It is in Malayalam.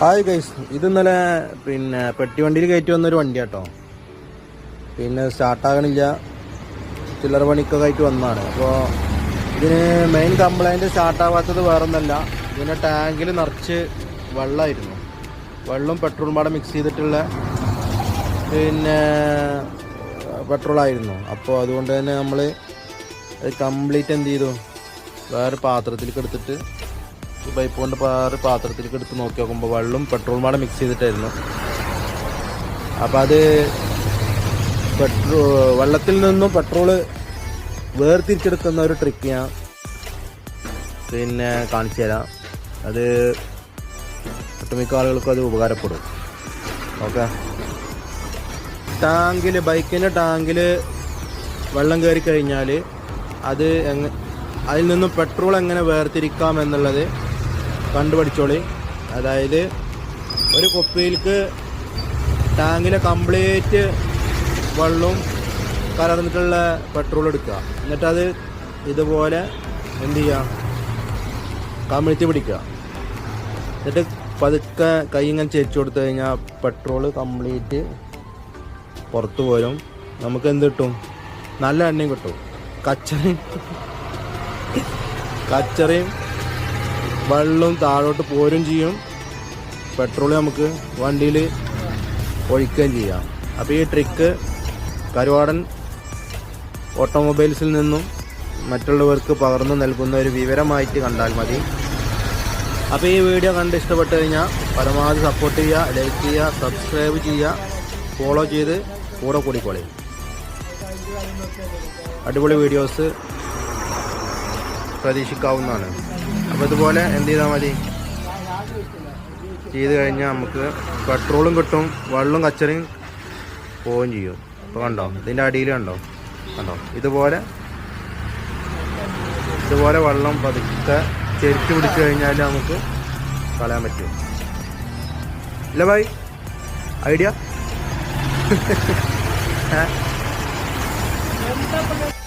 ഹായ് ഗൈസ് ഇത് ഇന്നലെ പിന്നെ പെട്ടി വണ്ടിയിൽ കയറ്റി വന്നൊരു വണ്ടി കേട്ടോ പിന്നെ സ്റ്റാർട്ടാകണില്ല ചില്ലറ പണിക്കൊക്കെ ആയിട്ട് വന്നതാണ്. അപ്പോൾ ഇതിന് മെയിൻ കംപ്ലൈന്റ് സ്റ്റാർട്ടാവാത്തത് വേറൊന്നല്ല. ഇതിന്റെ ടാങ്കിൽ നിറച്ച് വെള്ളമായിരുന്നു വെള്ളം പെട്രോളും പാടെ മിക്സ് ചെയ്തിട്ടുള്ള പിന്നെ പെട്രോളായിരുന്നു അപ്പോൾ അതുകൊണ്ട് തന്നെ നമ്മൾ കംപ്ലീറ്റ് എന്ത് ചെയ്തു? വേറെ പാത്രത്തിലേക്ക് എടുത്തിട്ട് പൈപ്പ് കൊണ്ട് പാറ് പാത്രത്തിലേക്ക് എടുത്ത് നോക്കി നോക്കുമ്പോൾ വെള്ളം പെട്രോളും പാടെ മിക്സ് ചെയ്തിട്ടായിരുന്നു. അപ്പോൾ അത് പെട്രോ വെള്ളത്തിൽ നിന്നും പെട്രോൾ വേർതിരിച്ചെടുക്കുന്ന ഒരു ട്രിക്ക് ഞാൻ പിന്നെ കാണിച്ചു തരാം. അത് ഒട്ടുമിക്ക ആളുകൾക്കും അത് ഉപകാരപ്പെടും. ഓക്കെ? ടാങ്കിൽ ബൈക്കിന്റെ ടാങ്കിൽ വെള്ളം കയറി കഴിഞ്ഞാൽ അത് എങ്ങ അതിൽ നിന്നും പെട്രോൾ എങ്ങനെ വേർതിരിക്കാം എന്നുള്ളത് കണ്ടുപഠിച്ചോളി. അതായത് ഒരു കുപ്പിയിലേക്ക് ടാങ്കിലെ കംപ്ലീറ്റ് വെള്ളവും കലർന്നിട്ടുള്ള പെട്രോൾ എടുക്കുക. എന്നിട്ടത് ഇതുപോലെ എന്ത് ചെയ്യുക? കമിഴ്ത്തി പിടിക്കുക. എന്നിട്ട് പതുക്കെ കൈ ഇങ്ങനെ ചേച്ചു കൊടുത്തു കഴിഞ്ഞാൽ പെട്രോൾ കംപ്ലീറ്റ് പുറത്തു പോരും. നമുക്ക് എന്ത് കിട്ടും? നല്ല എണ്ണയും കിട്ടും. കച്ചറയും. കച്ചറയും വെള്ളവും താഴോട്ട് പോരും ചെയ്യും. പെട്രോൾ നമുക്ക് വണ്ടിയിൽ ഒഴിക്കുകയും ചെയ്യാം. അപ്പോൾ ഈ ട്രിക്ക് കരുവാടൻ ഓട്ടോമൊബൈൽസിൽ നിന്നും മറ്റുള്ളവർക്ക് പകർന്നു നൽകുന്ന ഒരു വിവരമായിട്ട് കണ്ടാൽ മതി. അപ്പോൾ ഈ വീഡിയോ കണ്ട് ഇഷ്ടപ്പെട്ട് കഴിഞ്ഞാൽ പരമാവധി സപ്പോർട്ട് ചെയ്യുക ലൈക്ക് ചെയ്യുക സബ്സ്ക്രൈബ് ചെയ്യുക ഫോളോ ചെയ്ത് കൂടെ കൂടിക്കോളി. അടിപൊളി വീഡിയോസ് പ്രതീക്ഷിക്കാവുന്നതാണ്. അപ്പോൾ ഇതുപോലെ എന്ത് ചെയ്താൽ മതി? ചെയ്ത് കഴിഞ്ഞാൽ നമുക്ക് പെട്രോളും കിട്ടും വെള്ളം കച്ചറിയും പോവുകയും ചെയ്യും. അപ്പോൾ കണ്ടോ? ഇതിന്റെ അടിയിൽ കണ്ടോ? കണ്ടോ? ഇതുപോലെ ഇതുപോലെ വെള്ളം പതുക്കെ ചെരുത്തി പിടിച്ചു കഴിഞ്ഞാൽ നമുക്ക് കളയാൻ പറ്റും. ഇല്ല ഭായി ഐഡിയ?